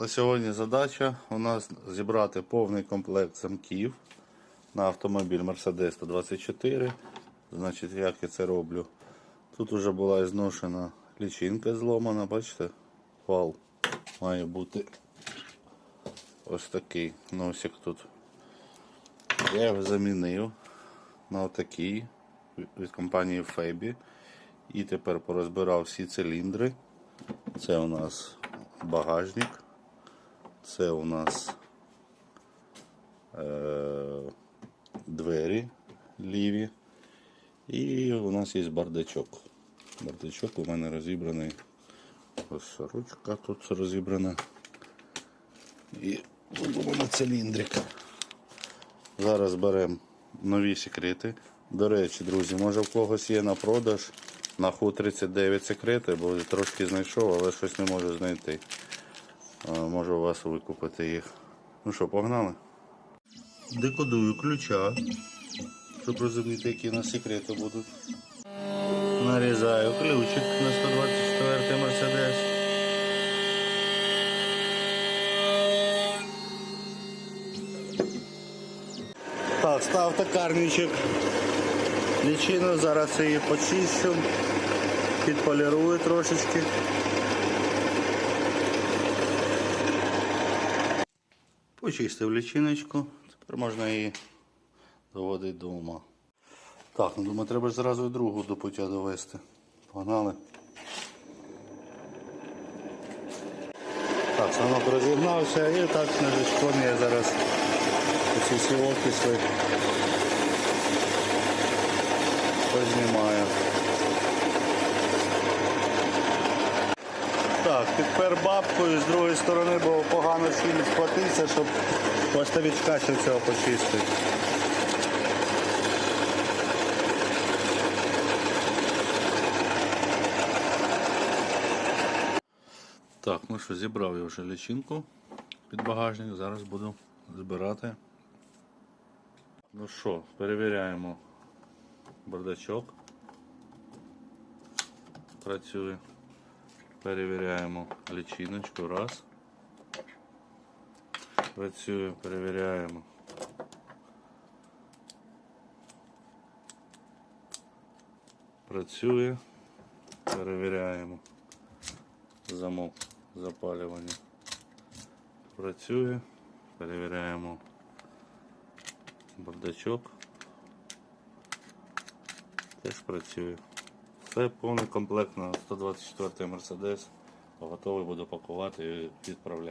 На сьогодні задача у нас зібрати повний комплект замків на автомобіль Mercedes 124. Значить, як я це роблю? Тут вже була зношена лічинка зломана, бачите? Вал має бути ось такий носик тут. Я його замінив на отакий від компанії Фебі. І тепер порозбирав всі циліндри. Це у нас багажник. Це у нас е, двері ліві. І у нас є бардачок. Бардачок у мене розібраний. Ось ручка тут розібрана. І тут у циліндрик. Зараз беремо нові секрети. До речі, друзі, може в когось є на продаж на ху 39 секрети, бо трошки знайшов, але щось не можу знайти. А, Можу у вас викупити їх. Ну що, погнали? Декодую ключа, щоб розуміти, які у нас секрети будуть. Нарізаю ключик на 124 Мерседес. Так, став токарничок. Лічину, зараз її почищу, підполірую трошечки. Почистив лічиночку, тепер можна її доводити до ума. Так, ну думаю, треба ж зразу і другу до пуття довести. Погнали. Так, станок розігнався і так снежечком я зараз ці всі окиси Так, підпер бабкою з другої сторони, бо погано сильно схватився, щоб пластовичка ще цього почистити. Так, ну що, зібрав я вже лічинку під багажник, зараз буду збирати. Ну що, перевіряємо бардачок. Працює. Перевіряємо лічиночку. Раз. Працює, перевіряємо. Працює. Перевіряємо. Замок запалювання. Працює. Перевіряємо бардачок. Теж працює. Все повний комплект на 124 Mercedes. Готовий буду пакувати і відправляти.